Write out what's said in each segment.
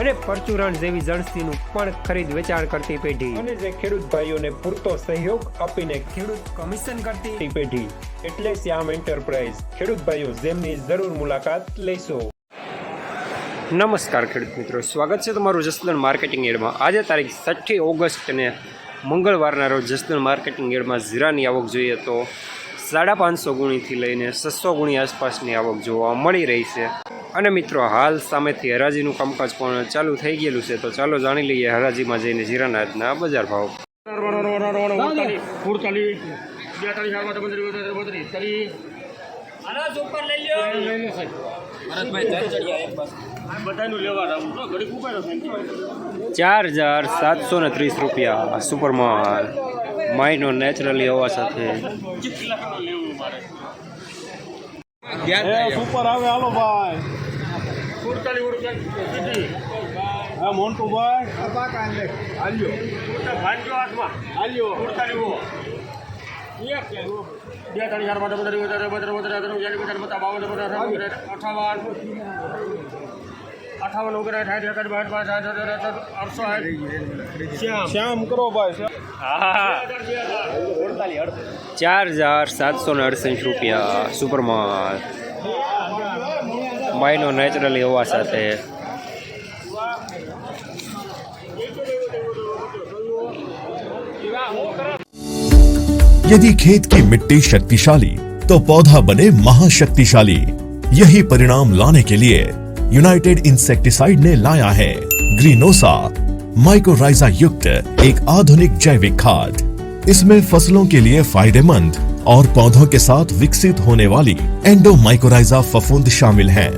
અને પરચુરણ જેવી જણસીનું પણ ખરીદ વેચાણ કરતી પેઢી. અને જે ખેડૂત ભાઈઓને પૂરતો સહયોગ આપીને ખેડૂત કમિશન કરતી પેઢી. એટલે શ્યામ એન્ટરપ્રાઇઝ. ખેડૂત ભાઈઓ જેમની જરૂર મુલાકાત લેશો. નમસ્કાર ખેડૂત મિત્રો. સ્વાગત છે તમારું જસદણ માર્કેટિંગ એડમાં. આજે તારીખ છઠ્ઠી ઓગસ્ટને મંગળવારના રોજ જસદણ માર્કેટિંગ એડમાં જીરાની આવક જોઈએ તો સાડા પાંચસો ગુણીથી લઈને છસો ગુણી આસપાસની આવક જોવા મળી રહી છે. અને મિત્રો, હાલ સામેથી હરાજીનું કામકાજ પણ ચાલુ થઈ ગયેલું છે, તો ચાલો જાણી લઈએ હરાજીમાં જઈને જીરાના આજના બજાર ભાવ. ચાર હજાર સાતસો ને ત્રીસ રૂપિયા સુપરમાલ. માઇનો નેચરલી હોવા સાથે. સુપર આવે, હાલો ભાઈ. સુડતાલીસ રૂપિયા સીધી હા મોન્ટુ ભાઈ હાલ્યો ભાંજો હાથમાં હાલ્યો સુડતાલીસ બેતાલીસ ચાર માટે બધા વધારે વધારે વધારે ચાલીસ પચાસ પચાસ બાવન પચાસ અઠાવન અઠાવન વગેરે સાઠ એકડ બાઠ પાંચ સાઠ આઠસો શ્યામ શ્યામ કરો ભાઈ હા ચાર હજાર સાતસો ને અડસઠ રૂપિયા સુપરમાલ માઇનો નેચરલી હવા સાથે यदि खेत की मिट्टी शक्तिशाली तो पौधा बने महाशक्तिशाली यही परिणाम लाने के लिए यूनाइटेड इंसेक्टिसाइड ने लाया है ग्रीनोसा माइक्रोराइजा युक्त एक आधुनिक जैविक खाद इसमें फसलों के लिए फायदेमंद और पौधों के साथ विकसित होने वाली एंडोमाइकोराइजा फफूंद शामिल है।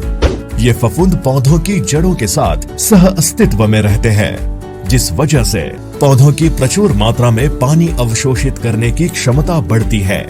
ये फफूंद पौधों की जड़ों के साथ सह अस्तित्व में रहते हैं, जिस वजह से पौधों की प्रचुर मात्रा में पानी अवशोषित करने की क्षमता बढ़ती है।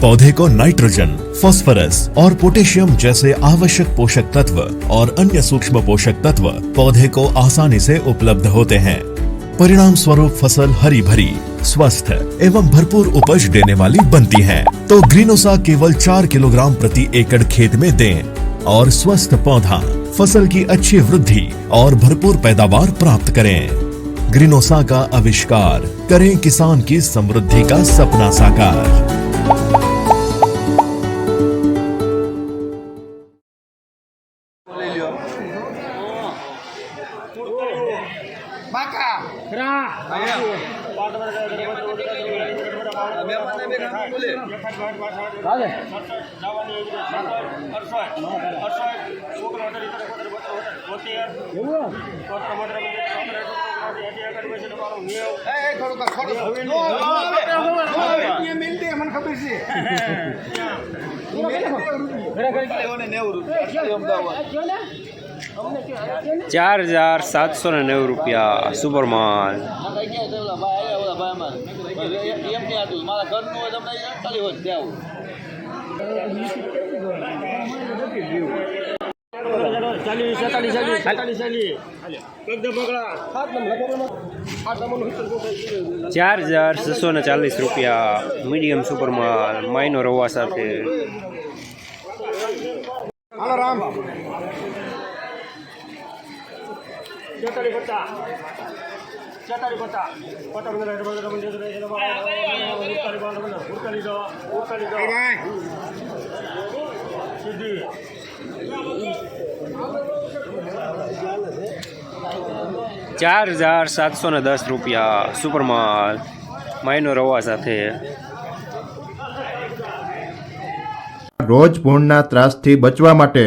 पौधे को नाइट्रोजन, फास्फोरस और पोटेशियम जैसे आवश्यक पोषक तत्व और अन्य सूक्ष्म पोषक तत्व पौधे को आसानी से उपलब्ध होते हैं। परिणाम स्वरूप फ़सल हरी भरी स्वस्थ एवं भरपूर उपज देने वाली बनती है। तो ग्रीनोसा केवल चार किलोग्राम प्रति एकड़ खेत में दें और स्वस्थ पौधा, फ़सल की अच्छी वृद्धि और भरपूर पैदावार प्राप्त करें। ग्रीनोसा का आविष्कार करें किसान की समृद्धि का सपना साकार। ચાર હજાર ખબર છે નેવું રૂપિયા સુપરમાલ હજાર સાતસો ને નેવું રૂપિયા નંબર ચાર હજાર છસો ને ચાલીસ રૂપિયા મીડિયમ સુપરમાન માઇનો રવા સાથે. રામ. છેતાલીસ પચાસ છેતાલીસ પચાસ પચાસ ઉડતાલીસ ઉડતાલીસ સીધી. ચાર હજાર સાતસો ને દસ રૂપિયા સુપરમાલ માઇનો રવા સાથે. રોજ ભૂણના ત્રાસથી બચવા માટે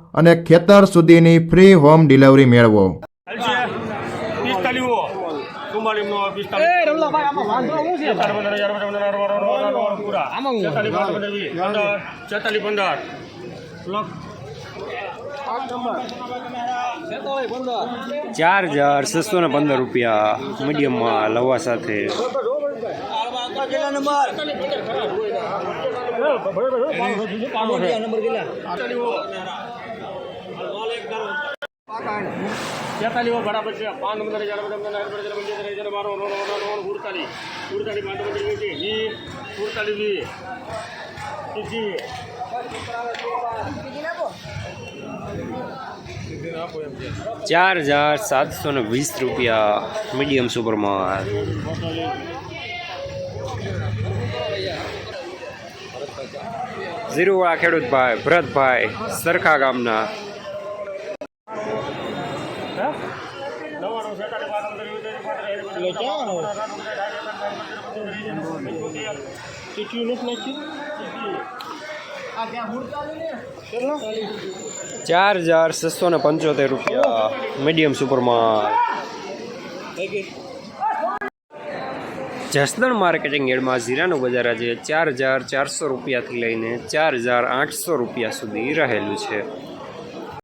અને ખેતર સુધીની ફ્રી હોમ ડિલિવરી મેળવો. ચાર હજાર છસો ને પંદર રૂપિયા મીડિયમમાં લવા સાથે. છેતાલીસ વો બરાબર છે પાંચ નંબર હજાર બધા બધા હજાર બધા પંચોતેર હજાર બારો નો નો નો ઉડતાલીસ ઉડતાલીસ પાંચ નંબર વીસ વીસ ઉડતાલીસ વીસ ત્રીસી ચાર હજાર સાતસો ને વીસ રૂપિયા મીડિયમ સુપરમાં ઝીરુવાળા ખેડૂતભાઈ ભરતભાઈ સરખા ગામના. ચાર હજાર છસો ને પંચોતેર રૂપિયા મીડિયમ સુપરમાં જસદણ માર્કેટિંગ એડમાં જીરાનું બજાર આજે ચાર હજાર ચારસો રૂપિયાથી લઈને ચાર હજાર આઠસો રૂપિયા સુધી રહેલું છે.